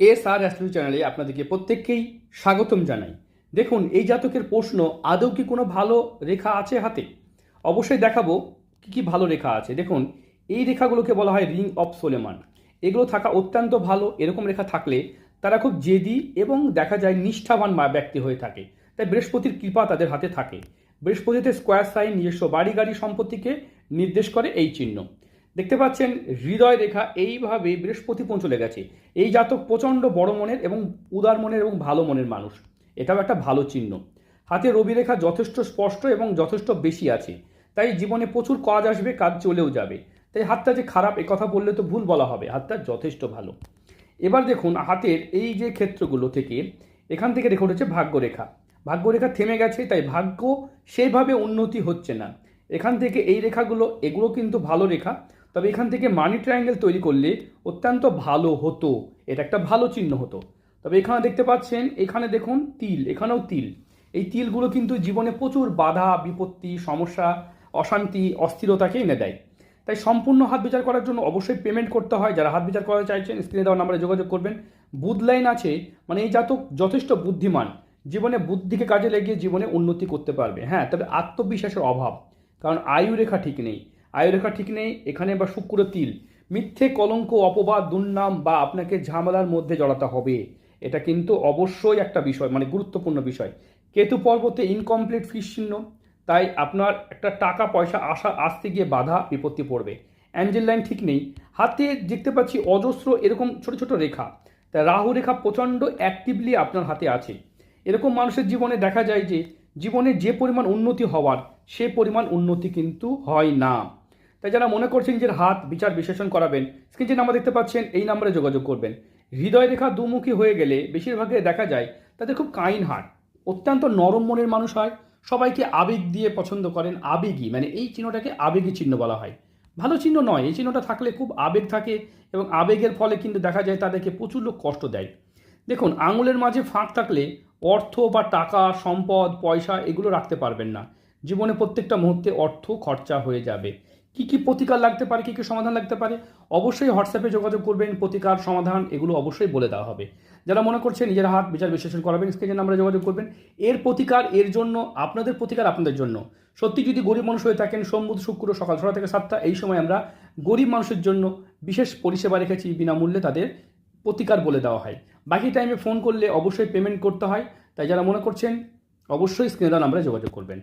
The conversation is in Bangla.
এস আর অ্যাস্ট্রোলজি চ্যানেলে আপনাদেরকে প্রত্যেককেই স্বাগতম জানাই। দেখুন, এই জাতকের প্রশ্ন, আদৌ কি কোনো ভালো রেখা আছে হাতে? অবশ্যই দেখাবো কি কি ভালো রেখা আছে। দেখুন, এই রেখাগুলোকে বলা হয় রিং অফ সোলেমান। এগুলো থাকা অত্যন্ত ভালো, এরকম রেখা থাকলে তারা খুব জেদি এবং দেখা যায় নিষ্ঠাবান ব্যক্তি হয়ে থাকে। তাই বৃহস্পতির কৃপা তাদের হাতে থাকে। বৃহস্পতিতে স্কোয়ার সাইন নিজস্ব বাড়ি গাড়ি সম্পত্তিকে নির্দেশ করে এই চিহ্ন। দেখতে পাচ্ছেন, হৃদয় রেখা এইভাবে বৃহস্পতি পৌঁছলে গেছে। এই জাতক প্রচণ্ড বড় মনের এবং উদার মনের এবং ভালো মনের মানুষ। এটাও একটা ভালো চিহ্ন। হাতে রবি রেখা যথেষ্ট স্পষ্ট এবং যথেষ্ট বেশি আছে। তাই জীবনে প্রচুর কাজ আসবে, কাজ চলেও যাবে। তাই হাতটা যে খারাপ, এ কথা বললে তো ভুল বলা হবে। হাতটা যথেষ্ট ভালো। এবার দেখুন, হাতের এই যে ক্ষেত্রগুলো থেকে, এখান থেকে রেখা উঠেছে ভাগ্যরেখা। ভাগ্যরেখা থেমে গেছে, তাই ভাগ্য সেইভাবে উন্নতি হচ্ছে না। এখান থেকে এই রেখাগুলো, এগুলো কিন্তু ভালো রেখা। তবে এখান থেকে মানি ট্রায়াঙ্গেল তৈরি করলে অত্যন্ত ভালো হতো। এটা একটা ভালো চিহ্ন হতো। তবে এখানে দেখতে পাচ্ছেন, এখানে দেখুন তিল, এখানেও তিল। এই তিলগুলো কিন্তু জীবনে প্রচুর বাধা, বিপত্তি, সমস্যা, অশান্তি, অস্থিরতাকে এনে দেয়। তাই সম্পূর্ণ হাত বিচার করার জন্য অবশ্যই পেমেন্ট করতে হয়। যারা হাত বিচার করাতে চাইছেন স্ক্রিনে দেওয়া নাম্বারে যোগাযোগ করবেন। বুধ লাইন আছে মানে এই জাতক যথেষ্ট বুদ্ধিমান। জীবনে বুদ্ধিকে কাজে লাগিয়ে জীবনে উন্নতি করতে পারবে। হ্যাঁ তবে আত্মবিশ্বাসের অভাব। কারণ আয়ু রেখা ঠিক নেই। আয়ু রেখা ঠিক নেই, এখানে বা শুক্র তিল। মিথ্যে কলঙ্ক, অপবাদ, দুর্নাম বা আপনাকে ঝামেলার মধ্যে জড়াতে হবে। এটা কিন্তু অবশ্যই একটা বিষয় মানে গুরুত্বপূর্ণ বিষয়। কেতু পর্বতে ইনকমপ্লিট ফিস চিহ্ন, তাই আপনার একটা টাকা পয়সা আসা, আসতে গিয়ে বাধা, বিপত্তি পড়বে। অ্যাঞ্জেল লাইন ঠিক নেই। হাতে দেখতে পাচ্ছি অজস্র এরকম ছোট ছোট রেখা। তাই রাহু রেখা প্রচণ্ড অ্যাক্টিভলি আপনার হাতে আছে। এরকম মানুষের জীবনে দেখা যায় যে, জীবনে যে পরিমাণ উন্নতি হওয়ার, সে পরিমাণ উন্নতি কিন্তু হয় না। তাই যারা মনে করছেন যে হাত বিচার বিশ্লেষণ করাবেন স্ক্রিন নাম্বার দেখতে পাচ্ছেন, এই নাম্বারে যোগাযোগ করবেন। হৃদয় রেখা দুমুখী হয়ে গেলে বেশিরভাগে দেখা যায় তাদের খুব কাইন হার্ট অত্যন্ত নরম মনের মানুষ হয়, সবাইকে আবেগ দিয়ে পছন্দ করেন আবেগী মানে এই চিহ্নটাকে আবেগী চিহ্ন বলা হয়। ভালো চিহ্ন নয়, এই চিহ্নটা থাকলে খুব আবেগ থাকে এবং আবেগের ফলে কিন্তু দেখা যায় তাদেরকে প্রচুর লোক কষ্ট দেয়। দেখুন, আঙুলের মাঝে ফাঁক থাকলে অর্থ বা টাকা, সম্পদ, পয়সা এগুলো রাখতে পারবেন না। জীবনে প্রত্যেকটা মুহূর্তে অর্থ খরচা হয়ে যাবে। কি কি প্রতিকার লাগতে পারে, কি কি সমাধান লাগতে পারে, অবশ্যই হোয়াটসঅ্যাপে যোগাযোগ করবেন, প্রতিকার, সমাধান, এগুলো অবশ্যই বলে দেওয়া হবে। যারা মনে করছে নিজের হাত বিচার বিশ্লেষণ করাবেন স্ক্রিনের নাম্বারে যোগাযোগ করবেন, এর প্রতিকার, এর জন্য, আপনাদের প্রতিকার আপনাদের জন্য। সত্যি যদি গরিব মানুষ হয়ে থাকেন, সোম, বুধ, শুক্র, সকাল ছটা থেকে সাতটা, এই সময় আমরা গরিব মানুষের জন্য বিশেষ পরিষেবা রেখেছি, বিনামূল্যে তাদের প্রতিকার বলে দেওয়া হয়। বাকি টাইমে ফোন করলে অবশ্যই পেমেন্ট করতে হয়। তাই যারা মনে করছেন, অবশ্যই স্ক্রিনে নাম্বারে যোগাযোগ করবেন।